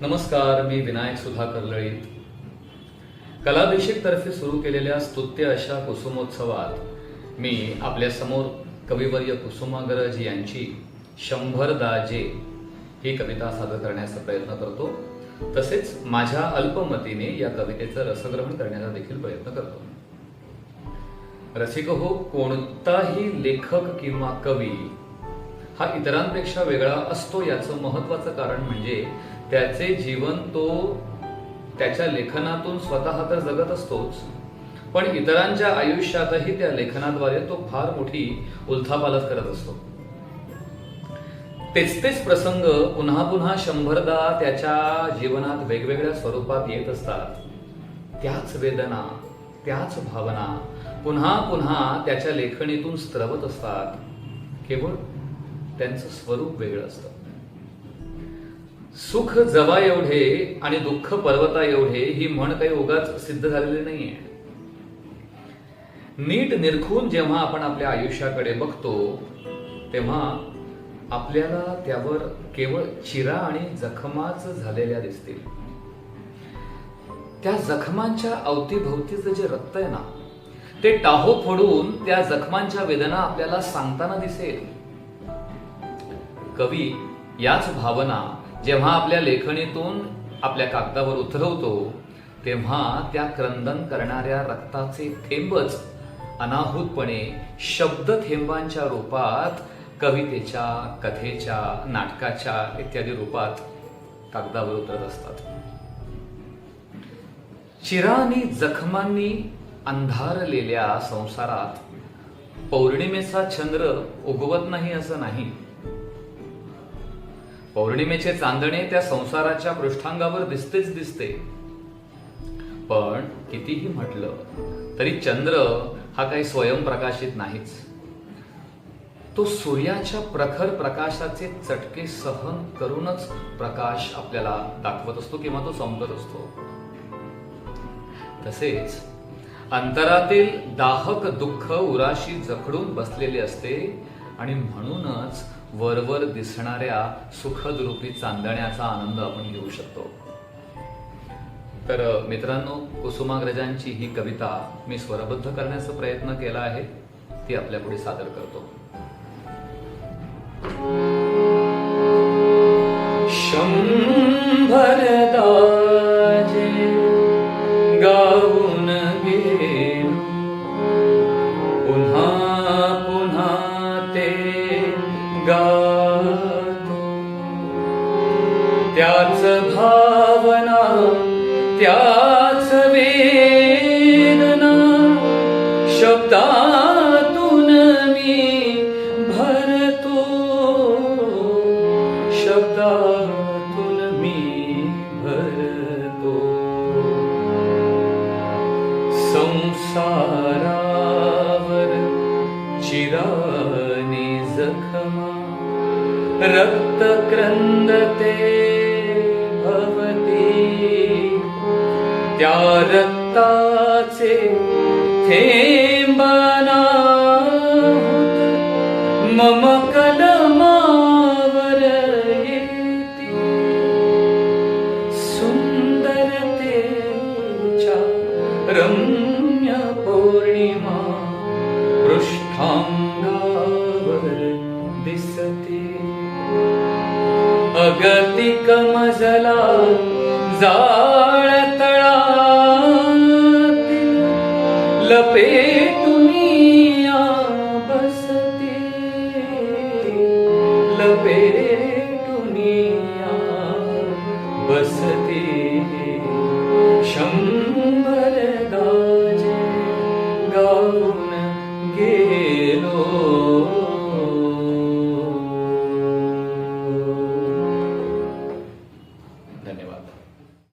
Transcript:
नमस्कार मी विनायक सुधाकर लळीत. कलाभिषेक तर्फे सुरू केलेल्या स्तुत्य अशा कुसुमोत्सवात मी आपल्यासमोर कविवर्य कुसुमाग्रज यांची शंभर दाजे ही कविता सादर करण्याचा प्रयत्न करतो. तसेच माझ्या अल्पमतीने या कवितेचं रसग्रहण करण्याचा देखील प्रयत्न करतो. रसिक हो कोणताही लेखक किंवा कवी हा इतरांपेक्षा वेगळा असतो याचं महत्वाचं कारण म्हणजे त्याचे जीवन तो त्याच्या लेखनातून स्वतः तर जगत असतोच पण इतरांच्या आयुष्यातही त्या लेखनाद्वारे तो फार मोठी उलथापालथ करत असतो. तेच तेच प्रसंग पुन्हा पुन्हा शंभरदा त्याच्या जीवनात वेगवेगळ्या स्वरूपात येत असतात. त्याच वेदना त्याच भावना पुन्हा पुन्हा त्याच्या लेखणीतून स्त्रवत असतात. केवळ त्यांचं स्वरूप वेगळं असतं. सुख जवा एवढे आणि दुःख पर्वता एवढे ही म्हण काही उगाच सिद्ध झालेली नाहीये. नीट निरखून जेव्हा आपण आपल्या आयुष्याकडे बघतो तेव्हा आपल्याला त्यावर केवळ चिरा आणि जखमाच झालेल्या दिसतील. त्या जखमांच्या अवतीभोवतीचं जे रक्त आहे ना ते टाहो फोडून त्या जखमांच्या वेदना आपल्याला सांगताना दिसेल. कवी याच भावना जेव्हा आपल्या लेखणीतून आपल्या कागदावर उतरवतो तेव्हा त्या क्रंदन करणाऱ्या रक्ताचे थेंबच अनाहूतपणे शब्द थेंबांच्या रूपात कवितेच्या कथेच्या नाटकाच्या इत्यादी रूपात कागदावर उतरत असतात. चिरानी जखमांनी अंधारलेल्या संसारात पौर्णिमेचा चंद्र उगवत नाही असं नाही. पौर्णिमेचे चांदणे त्या संसाराच्या पृष्ठांगावर दिसतेच दिसते. पण कितीही म्हटलं तरी चंद्र हा काही स्वयंप्रकाशित नाहीच. तो सूर्याच्या प्रखर प्रकाशाचे चटके सहन करूनच प्रकाश आपल्याला दाखवत असतो किंवा तो समजत असतो. तसेच अंतरातील दाहक दुःख उराशी जखडून बसलेले असते आणि म्हणूनच वरवर दिसणाऱ्या सुखद रूपी चांदण्याचा आनंद आपण घेऊ शकतो. तर मित्रांनो कुसुमाग्रजांची ही कविता मी स्वरबद्ध करण्याचा प्रयत्न केला आहे. ती आपल्या पुढे सादर करतो. शंभर त्याच भावना त्याच वेदना शब्दातून मी भरतो. शब्दातून मी भरतो. रक्त क्रंदते भवती। त्या रक्ताचे थेंबाना मम कलमावर येती सुंदरतेच्या रम्य जागतिक मजला जाळ तळातील लपेटुनिया बसते. लपेटुनिया बस